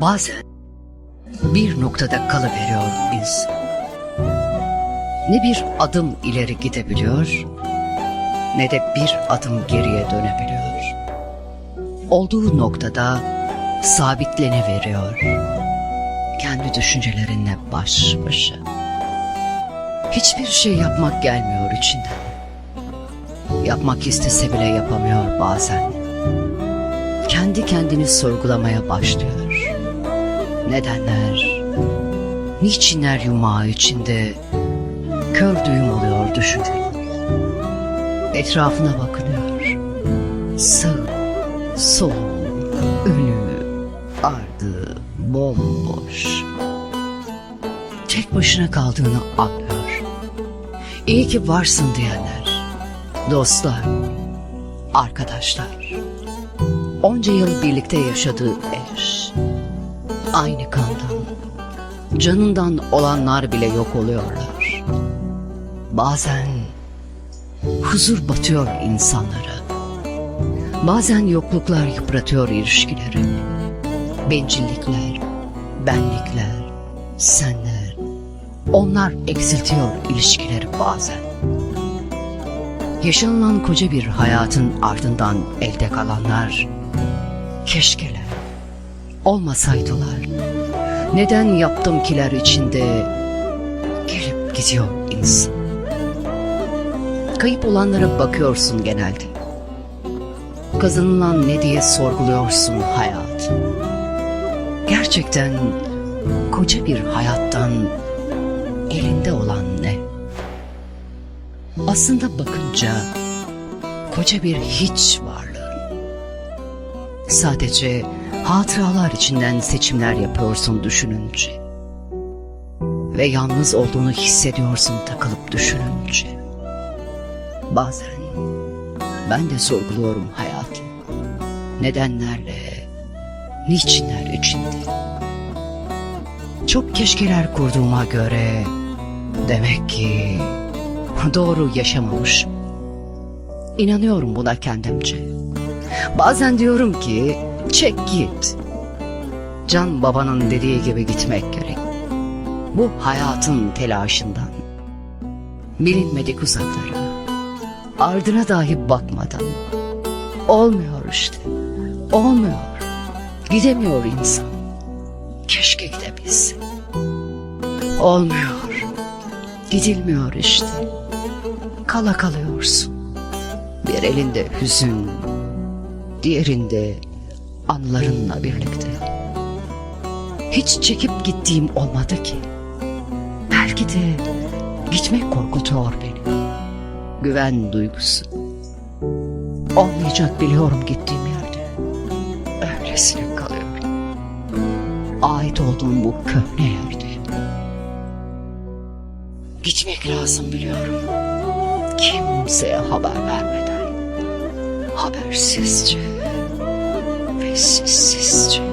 Bazen bir noktada kalıveriyor insan. Ne bir adım ileri gidebiliyor ne de bir adım geriye dönebiliyor. Olduğu noktada sabitleniveriyor. Kendi düşüncelerinle baş başa. Hiçbir şey yapmak gelmiyor içinden. Yapmak istese bile yapamıyor bazen. Kendi kendini sorgulamaya başlıyor. Nedenler, niçinler yumağı içinde kör düğüm oluyor düşünceler. Etrafına bakınıyor. Sağ, sol, önü, ardı, bomboş. Tek başına kaldığını anlıyor. İyi ki varsın diyenler, dostlar, arkadaşlar. Onca yıl birlikte yaşadığı eş, aynı kandan, canından olanlar bile yok oluyorlar. Bazen huzur batıyor insanlara. Bazen yokluklar yıpratıyor ilişkileri. Bencillikler, benlikler, senler. Onlar eksiltiyor ilişkileri bazen. Yaşanılan koca bir hayatın ardından elde kalanlar keşkeler olmasaydılar. Neden yaptım kiler içinde gelip gidiyor insan. Kayıp olanlara bakıyorsun genelde. Kazanılan ne diye sorguluyorsun hayat. Gerçekten koca bir hayattan elinde olan ne? Aslında bakınca koca bir hiç varlığı. Sadece hatıralar içinden seçimler yapıyorsun düşününce. Ve yalnız olduğunu hissediyorsun takılıp düşününce. Bazen ben de sorguluyorum hayatı. Nedenlerle, niçinler içinde. Çok keşkeler kurduğuma göre demek ki doğru yaşamamışım. İnanıyorum buna kendimce. Bazen diyorum ki çek git. Can babanın dediği gibi gitmek gerek. Bu hayatın telaşından. Bilinmedik uzaklara. Ardına dahi bakmadan. Olmuyor işte. Olmuyor. Gidemiyor insan. Keşke gidebilse. Olmuyor. Gidilmiyor işte. Kala kalıyorsun. Bir elinde hüzün, diğerinde anılarınla birlikte. Hiç çekip gittiğim olmadı ki. Belki de gitmek korkutuyor beni. Güven duygusu. Olmayacak biliyorum gittiğim yerde. Öylesine kalıyorum. Ait olduğum bu köhne yerde. Gitmek lazım biliyorum. Kimseye haber vermeden. Habersizce ve sessizce.